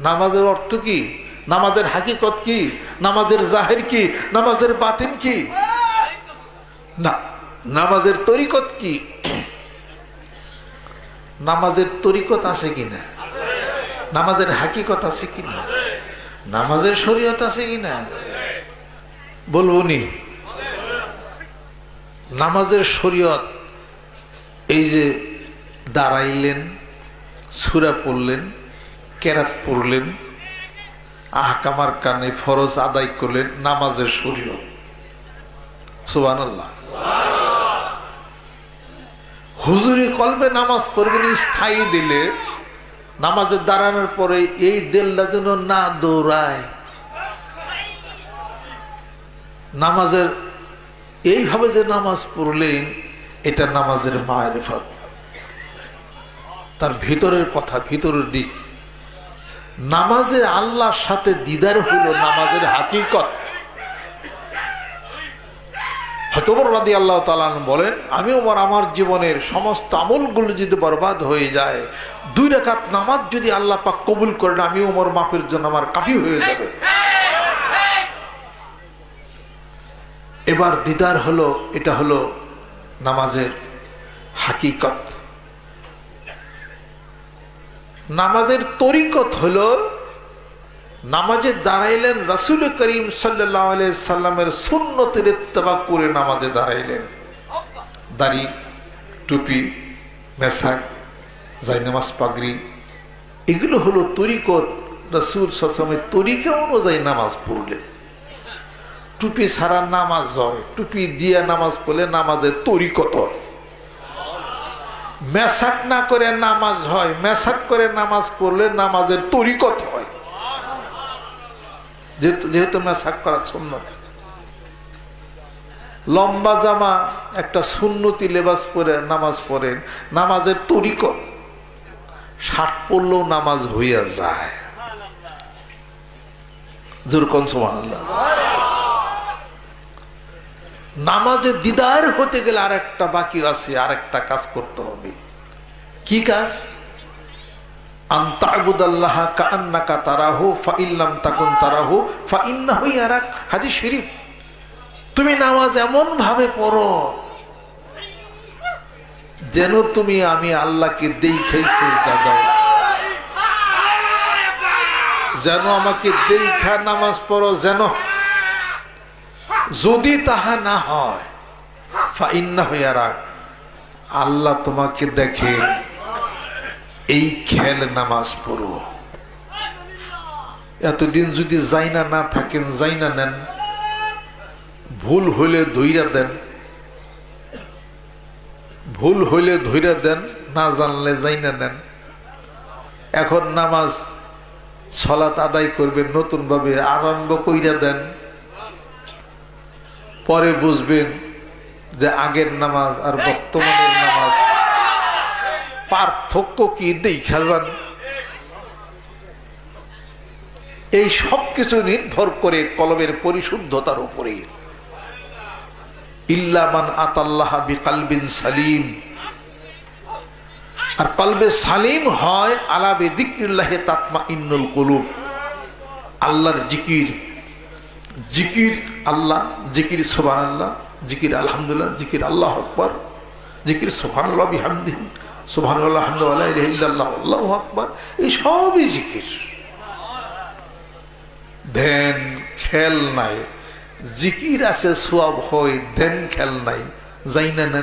নামাজের অর্থ কি? নামাজের হাকিকত কি? নামাজের জাহের কি? নামাজের বাতিন কি? না, নামাজের তরিকত কি? নামাজের তরিকত আছে কিনা নামাজের হাকিকত আছে কিনা নামাজের শরীয়ত আছে কিনা বলব নি? নামাজের শরীয়ত এই যে দাঁড়াইলেন, সুরা পড়লেন কেরাত পড়লেন, আহকামার কানে ফরজ আদায় করলেন, নামাজের শরীয়ত। সুবান হুজুরি কলবে নামাজ পড়বেন, স্থায়ী দিলে নামাজের দাঁড়ানোর পরে এই দেলটা যেন না দৌড়ায়। নামাজের, এইভাবে যে নামাজ পড়লেন, এটা নামাজের মায়ের ফাত তার ভিতরের কথা, ভিতরের দিক। নামাজে আল্লাহর সাথে দিদার হলো নামাজের হাকিকত। হতবর আল্লাহ তালান বলেন, আমি ওমর, আমার জীবনের সমস্ত আমলগুলো যদি বরবাদ হয়ে যায়, দুই রেখাত নামাজ যদি আল্লাহ পাক কবুল করেন আমি ওমর মাপের জন্য আমার কাফি হয়ে যাবে। এবার দিদার হলো, এটা হলো নামাজের হাকিকত। নামাজের তরিকত হলো, নামাজে দাঁড়াইলেন রাসুল করিম সাল্লামের সুন্নতের ইত্তেবা করে নামাজে দাঁড়াইলেন। দাড়ি, টুপি, মেসাক, জাইনামাজ পাগড়ি, এগুলো হলো তরিকত। রাসুল সালামের তরিকা অনুযায়ী নামাজ পড়লেন। টুপি ছাড়া নামাজ হয়, টুপি দিয়া নামাজ পড়লে নামাজের তরিকত হয়। মেসাক না করে নামাজ হয়, মেসাক করে নামাজ পড়লে নামাজের তরিকত হয়। যেহেতু মেসাক করা সুন্নত। লম্বা জামা, একটা সুন্নতি লেবাস পরে নামাজ পড়েন নামাজের তরিকত। ষাট পড়লেও নামাজ হইয়া যায়। জোর কনসমান নামাজে দিদার হতে গেলে আর একটা বাকি আছে আর একটা কাজ করতে হবে। কি কাজ? তুমি নামাজ এমন ভাবে পড়ো, যেন তুমি আমি আল্লাহকে দেখেছি দাদা যেন আমাকে দেখা নামাজ পড়ো, যেন যদি তাহা না হয় আল্লাহ তোমাকে দেখে এই খেল নামাজ পড়ো। এতদিন যদি যাইনা না থাকেন যাইনা নেন, ভুল হইলে ধৈরা দেন, ভুল হইলে ধৈরা দেন, না জানলে যাইনা নেন। এখন নামাজ সলাত আদায় করবেন নতুন ভাবে আরম্ভ কইরা দেন। পরে বুঝবেন যে আগের নামাজ আর বর্তমানের নামাজ পার্থক্য কি দেখা যান। এই সব কিছু নির্ভর করে কলমের পরিশুদ্ধতার উপরে। ইল্লামান আতাল্লাহ বিকালবিন সালিম। আর কলবে সালিম হয় আলাবে দিক্রিল্লাহে তাতমা ইন্নুল কলুব। আল্লাহর জিকির। জিকির আল্লাহ, জিকির সোবান আল্লাহ জিকির আলহামদুলিল্লাহ, জিকির আল্লাহ আকবর, জিকির সোহান আল্লাহ বিহামদিন সোহান আল্লাহ আলহামদুল্লাহ আল্লাহ আকবর, এই সবই জিকির। ধ্যান খেল নাই, জিকির আছে, সোয়াব হয় ধ্যান খেল নাই যাই না